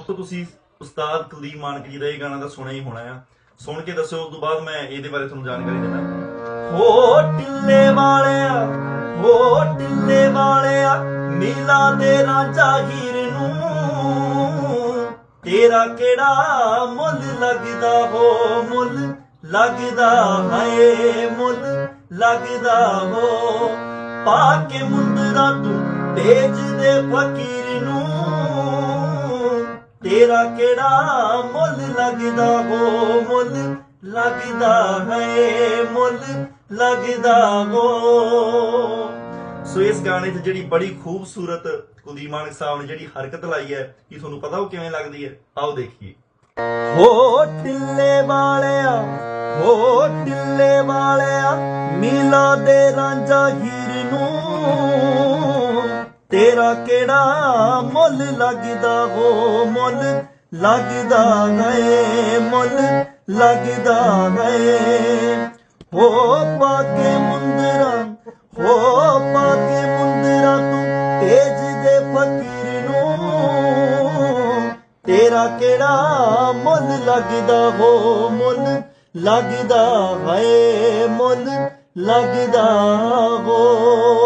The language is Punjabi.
ਦੋਸਤੋ, ਤੁਸੀਂ ਉਸਤਾਦ ਕੁਲਦੀਪ ਮਾਨਕ ਜੀ ਦਾ ਇਹ ਗਾਣਾ ਤਾਂ ਸੁਣਿਆ ਹੀ ਹੋਣਾ ਆ। ਸੁਣ ਕੇ ਦੱਸਿਓ, ਉਸ ਤੋਂ ਬਾਅਦ ਮੈਂ ਇਹਦੇ ਬਾਰੇ ਤੁਹਾਨੂੰ ਜਾਣਕਾਰੀ ਦਿੰਦਾ। ਹੋ ਟਿੱਲੇ ਵਾਲਿਆ ਹੋ ਟਿੱਲੇ ਵਾਲਿਆ ਨੀਲਾ ਦੇ ਰਾਂਝਾ ਹੀਰ ਨੂੰ। ਤੇਰਾ ਕਿਹੜਾ ਮੁੱਲ ਲੱਗਦਾ ਹੋ ਮੁੱਲ? ਲੱਗਦਾ ਹਾਏ ਮੁੱਲ ਲੱਗਦਾ ਹੋ? ਪਾ ਕੇ ਮੁੰਦਰਾ ਤੂੰ ਤੇਜ ਦੇ ਫਕੀਰ ਨੂੰ। ਤੇਰਾ ਕਿਹੜਾ ਮੁੱਲ ਲੱਗਦਾ ਹੋ ਮੁੱਲ ਲੱਗਦਾ ਹੈ ਮੁੱਲ ਲੱਗਦਾ ਹੋ। ਸੋ ਇਸ ਗਾਣੇ 'ਚ ਜਿਹੜੀ ਬੜੀ ਖੂਬਸੂਰਤ ਕੁਲਦੀਪ ਮਾਨਕ ਸਾਹਿਬ ਨੇ ਜਿਹੜੀ ਹਰਕਤ ਲਾਈ ਹੈ, ਕੀ ਤੁਹਾਨੂੰ ਪਤਾ ਉਹ ਕਿਵੇਂ ਲੱਗਦੀ ਹੈ? ਆਓ ਦੇਖੀਏ। ਹੋ ਟਿੱਲੇ ਵਾਲਿਆ, ਹੋ ਟਿੱਲੇ ਵਾਲਿਆ, ਮੀਲਾ ਦੇ ਰਾਂਝਾ ਹੀਰ ਤੇਰਾ ਕਿਹੜਾ ਮੁੱਲ ਲੱਗਦਾ ਹੋ ਮੁੱਲ ਲੱਗਦਾ ਗਏ, ਮੁੱਲ ਲੱਗਦਾ ਗਏ। ਹੋ ਪਾ ਕੇ ਮੁੰਦਰਾ, ਹੋ ਪਾ ਮੁੰਦਰਾ ਤੂੰ ਤੇਜ ਦੇ ਫਕੀਰ ਨੂੰ। ਤੇਰਾ ਕਿਹੜਾ ਮੁੱਲ ਲੱਗਦਾ ਹੋ ਮੁੱਲ ਲੱਗਦਾ ਹੈ ਮੁੱਲ ਲੱਗਦਾ ਹੋ।